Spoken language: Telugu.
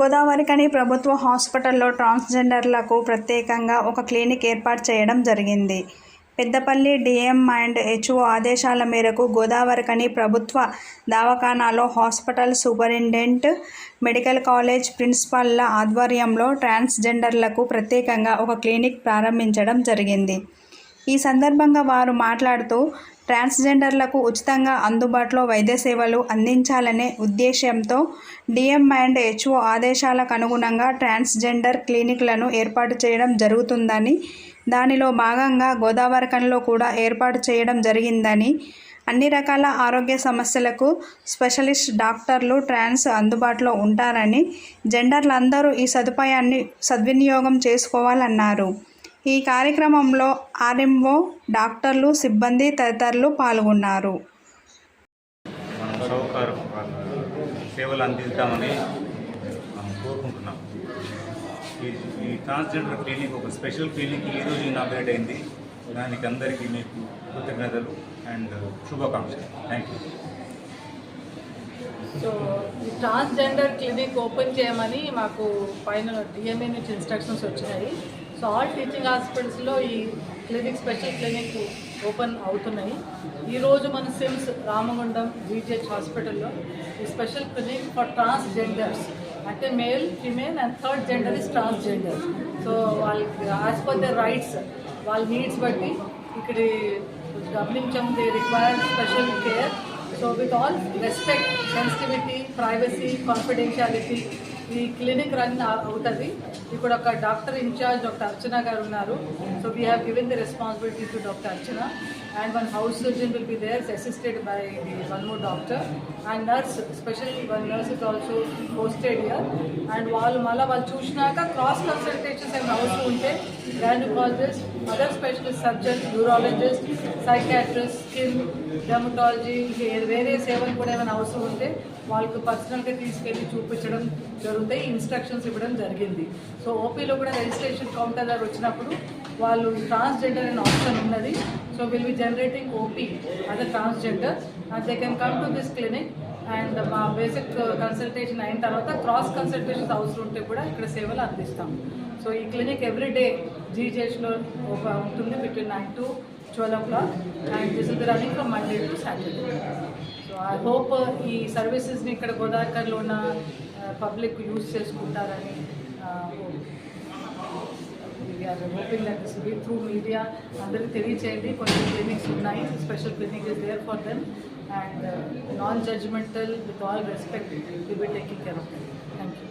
గోదావరికని ప్రభుత్వ హాస్పిటల్లో ట్రాన్స్జెండర్లకు ప్రత్యేకంగా ఒక క్లినిక్ ఏర్పాటు చేయడం జరిగింది. పెద్దపల్లి డిఎం అండ్ హెచ్ఓ ఆదేశాల మేరకు గోదావరికని ప్రభుత్వ దవాఖానాలో హాస్పిటల్ సూపరింటెండెంట్ మెడికల్ కాలేజ్ ప్రిన్సిపాల్ల ఆధ్వర్యంలో ట్రాన్స్జెండర్లకు ప్రత్యేకంగా ఒక క్లినిక్ ప్రారంభించడం జరిగింది. ఈ సందర్భంగా వారు మాట్లాడుతూ ట్రాన్స్జెండర్లకు ఉచితంగా అందుబాటులో వైద్య సేవలు అందించాలనే ఉద్దేశ్యంతో డిఎం అండ్ హెచ్ఓ ఆదేశాలకు అనుగుణంగా ట్రాన్స్జెండర్ క్లినిక్లను ఏర్పాటు చేయడం జరుగుతుందని దానిలో భాగంగా గోదావరికంలో కూడా ఏర్పాటు చేయడం జరిగిందని అన్ని రకాల ఆరోగ్య సమస్యలకు స్పెషలిస్ట్ డాక్టర్లు ట్రాన్స్ అందుబాటులో ఉంటారని జెండర్లందరూ ఈ సదుపాయాన్ని సద్వినియోగం చేసుకోవాలన్నారు. ఈ కార్యక్రమంలో ఆర్ఎంఓ డాక్టర్లు సిబ్బంది తదితరులు పాల్గొన్నారు. సేవలు అందిద్దామని మనం కోరుకుంటున్నాం. ఈ ఈ ట్రాన్స్జెండర్ క్లినిక్ ఒక స్పెషల్ క్లినిక్ ఈరోజు ఇనాగ్రేట్ అయింది. దానికి అందరికీ మీకు కృతజ్ఞతలు అండ్ శుభాకాంక్షలు. థ్యాంక్ యూ సో ఈ ట్రాన్స్జెండర్ క్లినిక్ ఓపెన్ చేయమని మాకు పైన డిఎంఏ నుంచి ఇన్స్ట్రక్షన్స్ వచ్చినాయి. సో ఆల్ టీచింగ్ హాస్పిటల్స్లో ఈ క్లినిక్ స్పెషల్ క్లినిక్ ఓపెన్ అవుతున్నాయి. ఈరోజు మన సిమ్స్ రామగుండం జీజీహెచ్ హాస్పిటల్లో ఈ స్పెషల్ క్లినిక్ ఫర్ ట్రాన్స్జెండర్స్ అంటే male female and third gender is transgender so వాళ్ళకి యాజ్ పర్ ద రైట్స్ వాళ్ళ నీడ్స్ బట్టి ఇక్కడ గమనించం they require special care so with all respect sensitivity privacy confidentiality ఈ క్లినిక్ రన్ అవుతుంది. ఇప్పుడు ఒక doctor in charge doctor Archana గారు ఉన్నారు. So we have given the responsibility to doctor Archana. And one house surgeon will be there assisted by the one more doctor and nurse special one nurse is also posted year and వాళ్ళు మళ్ళీ వాళ్ళు చూసినాక క్రాస్ కన్సల్టేషన్స్ ఏమైనా అవసరం ఉంటే gynaecologist other specialist surgeon urologist psychiatrist skin dermatology వేరే సేవలు కూడా ఏమైనా అవసరం ఉంటే వాళ్ళకు పర్సనల్గా తీసుకెళ్ళి చూపించడం జరుగుతాయి ఇన్స్ట్రక్షన్స్ ఇవ్వడం జరిగింది. సో ఓపీలో కూడా రిజిస్ట్రేషన్ కౌంటర్ దగ్గర వచ్చినప్పుడు వాళ్ళు ట్రాన్స్జెండర్ అనే ఆప్షన్ ఉన్నది. So will be generating OP అదే transgender and they can come to this clinic and మా బేసిక్ కన్సల్టేషన్ అయిన తర్వాత క్రాస్ కన్సల్టేషన్స్ అవసరం ఉంటే కూడా ఇక్కడ సేవలు అందిస్తాం. సో ఈ క్లినిక్ ఎవ్రీ డే జీజేహెచ్లో ఒక ఉంటుంది between nine to twelve o'clock and this is running from Monday to Saturday so I hope ఈ సర్వీసెస్ని ఇక్కడ గోదావరిలో ఉన్న పబ్లిక్ యూజ్ చేసుకుంటారని we are hoping that this be through media అందరికీ తెలియచేయండి. కొన్ని క్లినిక్స్ ఉన్నాయి. Special clinic is there for them and non judgmental with all respect will be taking care of them thank you